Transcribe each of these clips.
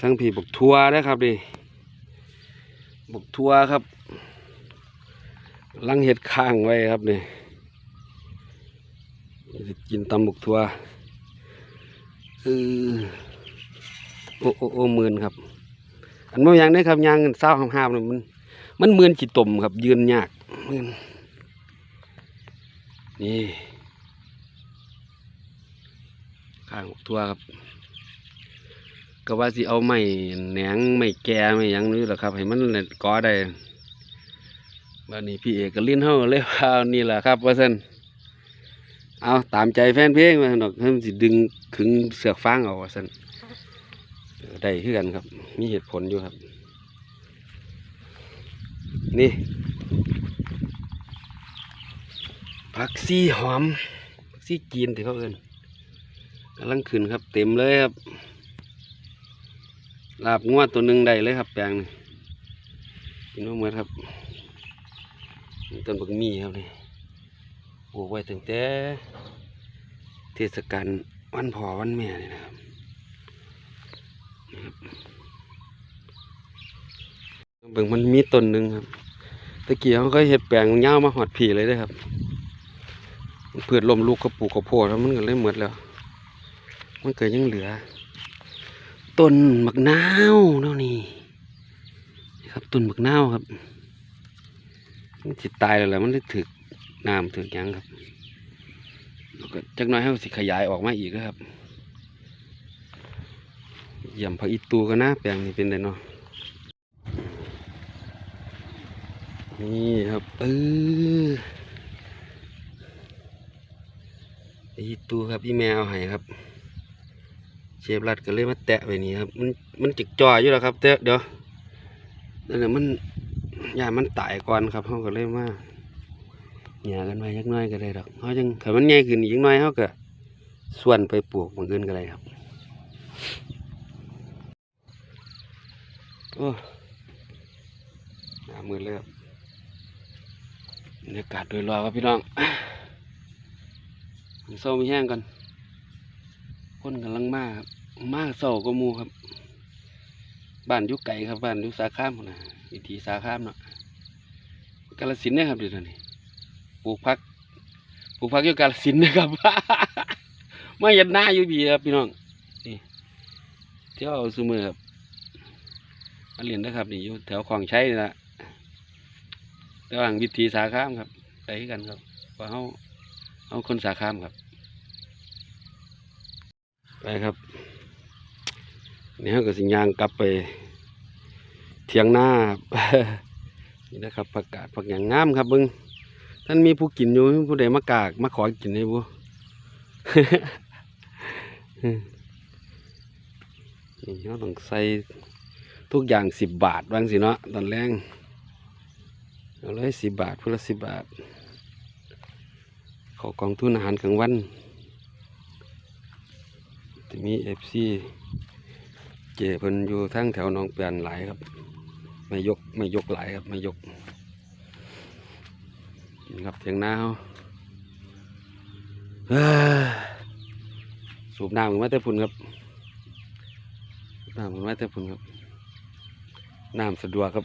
ทั้งพี่บกทัวนะครับดิบกทัวครับ ลังเห็ดข้างไว้ครับนี่จะกินตำบกทัวเออโอ้โอ้โอ้หมื่นครับ อันบ่ยังได้ครับยางเศร้าห้ามๆนี่มัน มันเมือนจิตตมครับ ยืนยากเมือนนี่ข้างบกทัวครับ ก็ว่าสิเอาไม้แหนงไม้แก่ไม้หยังนี่แหละครับ ให้มันก่อได้บัดนี้พี่เอกก็ลิ้นเฮาเลยว่านี่แหละครับว่าซั่นเอาตามใจแฟนเพลงว่าซั่นอกเพิ่นสิดึงขึงเสือกฟางเอาว่าซั่นได้คือกันครับ มีเหตุผลอยู่ครับ นี่ผักซี่หอมผักซี่จีนที่เขาเอินกำลังขึ้นครับ เต็มเลยครับ ลาบงวดตัวหนึ่งได้เลยครับ แปลงนี่กินว่าเหมือนครับต้นบักมีครับนี่ปลูกไว้ตั้งแต่เทศกาลวันพ่อวันแม่นี่นะครับเบิ่งมันมีต้นหนึ่งครับตะเกี้เขาก็เห็ดแปลงเงาวมาหอดผีเลยเด้ครับเพื่อลมลูกกระปูกกระโพดแล้วมันก็เลยหมดแล้ว มันเกิดยังเหลือ ต้นมะนาวเนาะนี่ครับต้นมะนาวครับมันสิตายแล้วแหละมันได้ถึกน้ำถึกยังครับแล้วก็จักน้อยให้สิขยายออกมาอีกนะครับเยี่ยมพระอิตูกันนะแปลงนี้เป็นไงเนาะนี่ครับเออพระอิตูครับพี่แมวให้ครับ เชฟรัดก็เลยมาแตะไปนี่ครับ มันมันจิกจ่อยอยู่แล้วครับแต่เดี๋ยวนั่นแหละมันยามันตายก่อนครับเขาก็เลยมาหยากันไว้ยักน้อยก็ได้ดอกเขาจังถ้ามันใหญ่ขึ้นอีกจักน้อยเขาก็ส่วนไปปลูกบางอื่นก็ได้ครับโอ้หนามืดเลยครับบรรยากาศโดยรอบครับพี่น้องมันเศร้าไม่แห้งกันคนกำลังมาครับ มาเศร้าก็มูครับ บ้านยุไก่ครับบ้านยุสาขามนะวิธีสาขามเนาะกาลสินนะครับเดี๋ยวนี้ปลูกพักปลูกพักอยู่กาลสินนะครับไมาเยันหน้าอยู่บีครับพี่น้องนี่เที่ยวเอาซูมือครับมาเรียนนะครับนี่อยู่แถวคลองใช้นะระหว่างวิธีสาขามครับไปกันครับว่าเขาเอาคนสาขามครับไปครับ เราก็สิยางกลับไป เถียงหน้านี่นะครับผักกาดผักอย่างงามครับเบิ้งท่านมีผู้กินอยู่ผู้ใดมากากมาขอกินให้บุนี่เราต้องใส่ทุกอย่างสิบบาทบางสิเนาะตอนแรงเอาเลยสิบบาทพุละสิบบาท ขอกองทุนอาหารกลางวันจะมีเอฟซี เจเพิ่นอยู่ทั้งแถวหนองเปลี่ยนหลายครับ ไม่ยกไม่ยกหลายครับไม่ยกนี่ครับเทียงนาเขาสูบน้ำมันมาแต่พุ่นครับน้ำมันมาแต่พุ่นครับน้ำสะดวกครับ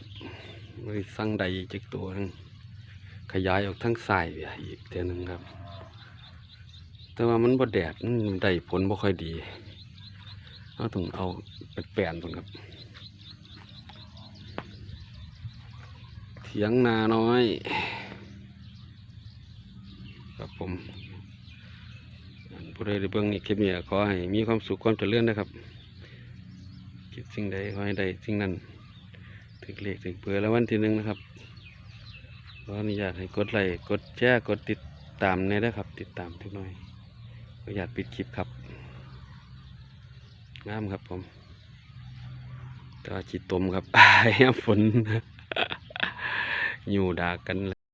ไม่สั่งใดจักตัวนึงขยายออกทั้งสายอีกเทียหนึงครับ แต่ว่ามันบ่แดดมันได้ผลบ่ค่อยดี เราต้องเอาไปแปลนพุ่นครับ เถียงนาน้อย ครับผมผู้ใดได้เบิ่งนี่คลิปนี้ขอให้มีความสุขความเจริญนะครับคิดสิ่งใดขอให้ได้สิ่งนั้นถึงเลขถึงเบอร์แล้ววันที่หนึ่งนะครับขออนุญาตให้กดไลค์กดแชร์กดติดตามในนะครับ ติดตามทุกหน่อยขออนุญาตปิดคลิปครับ งามครับผมตาจิตตมครับอายฝนอยู่ด่ากัน